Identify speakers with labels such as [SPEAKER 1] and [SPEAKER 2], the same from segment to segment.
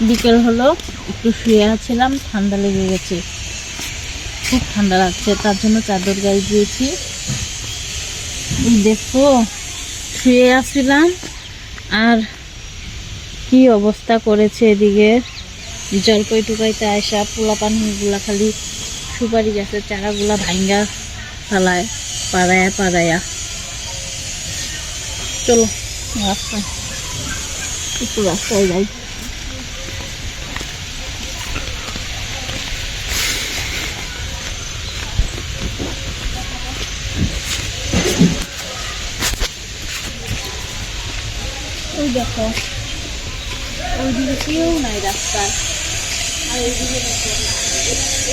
[SPEAKER 1] বিকেল হলো, একটু শুয়ে আছিলাম, ঠান্ডা লেগে গেছে। খুব ঠান্ডা লাগছে, তার জন্য চাদর গায়ে দিয়েছি। দেখো, শুয়ে আসছিলাম আর কি অবস্থা করেছে এদিকে? জলপাই টুকাইতে আসা পোলা পানিগুলা খালি সুপারি গাছের চারাগুলা ভাঙ্গা ফেলায়, পাড়ায়া পাড়ায়া। চলো, রাস্তায়। একটু রাস্তায় যাই। ওই দেখো। ওইদিকে কেউ নাই রাস্তায়। আর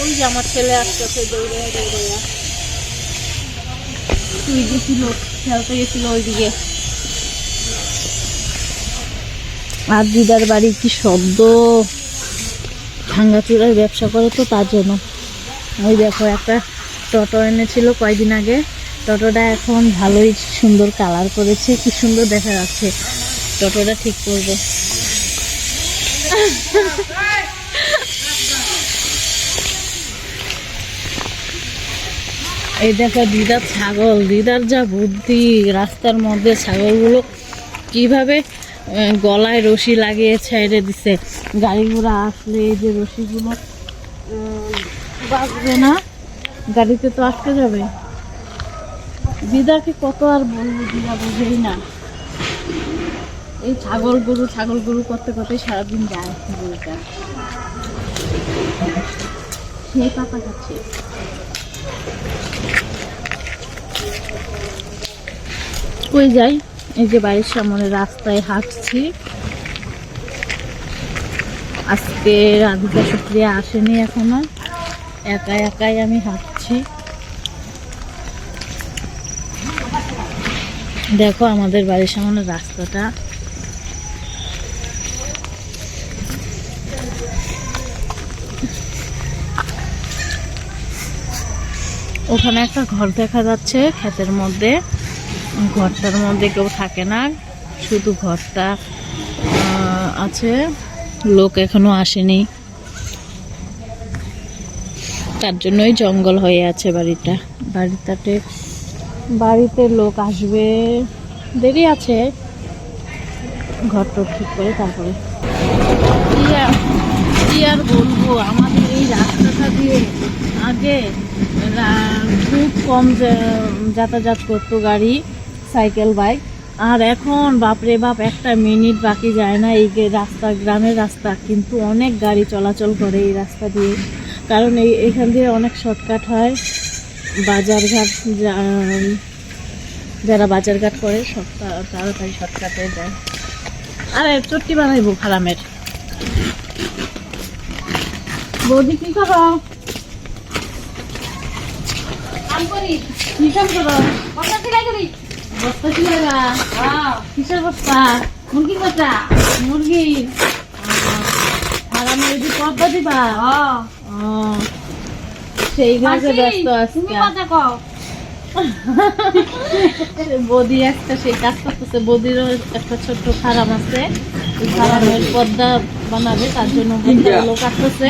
[SPEAKER 1] ওই যে আমার ছেলে আসতেছে দৌড়ে দৌড়ে তুই গেছিল খেলতে গেছিল ওইদিকে। আর দিদার বাড়ি কি শব্দ? ভাঙ্গাচুরার ব্যবসা করে তো তার জন্য। ওই দেখো, একটা টোটো এনেছিল কয়দিন আগে। টোটোটা এখন ভালোই সুন্দর কালার করেছে, কি সুন্দর দেখা যাচ্ছে। টোটোটা ঠিক করবে। এই দেখো দিদার ছাগল, দিদার যা বুদ্ধি, রাস্তার মধ্যে ছাগলগুলো কীভাবে গলায় রশি লাগিয়ে ছেড়ে দিছে। গাড়ি ঘোড়া আসলে এই যে রশিগুলো বাজবে না, গাড়িতে তো আটকে যাবে। দিদাকে কত আর বলব দিদা, বুঝেই না। এই ছাগল গরু ছাগল গরু করতে করতে সারাদিন যায় গরুটা। সেই পাতা খাচ্ছে। কই যাই? এই যে বাড়ির সামনে রাস্তায় হাঁটছি। আজকে রাধিকা সুপ্রিয়া আসেনি এখনও। একা একাই আমি হাঁটছি। দেখো আমাদের বাড়ির সামনে রাস্তাটা। ওখানে একটা ঘর দেখা যাচ্ছে, ক্ষেতের মধ্যে। ঘরটার মধ্যে কেউ থাকে না, শুধু ঘরটা আছে। লোক এখনও আসেনি। তার জন্যই জঙ্গল হয়ে আছে বাড়িটা। বাড়িটাতে, বাড়িতে লোক আসবে। দেরি আছে। ঘরটা ঠিক করে তারপরে। কি আর- বলব? আমাদের এই রাস্তাটা দিয়ে আগে খুব কম যাতায়াত করতো গাড়ি, সাইকেল, বাইক। আর এখন বাপরে বাপ, একটা মিনিট বাকি যায় না এই রাস্তা, গ্রামের রাস্তা। কিন্তু অনেক গাড়ি চলাচল করে এই রাস্তা দিয়ে। কারণ এই, এখান দিয়ে অনেক শর্টকাট হয়। বাজারঘাট যারা বাজারঘাট করে, সব তাড়াতাড়ি শর্টকাটে যায়। আরে চট্টি বানাইবো খারামের বৌদি কি করো কি কাম করো বস্তা সিলাইবা কিসের বস্তা? মুরগির বস্তা? মুরগি? আর আমি এই যে দিবা? সেই ব্যস্ত আজকে। বদি একটা সেই কাজ করতেছে। বদিরও একটা ছোট্ট ফার্ম আছে। ফার্মের পর্দা বানাবে তার জন্য লোক আসতেছে।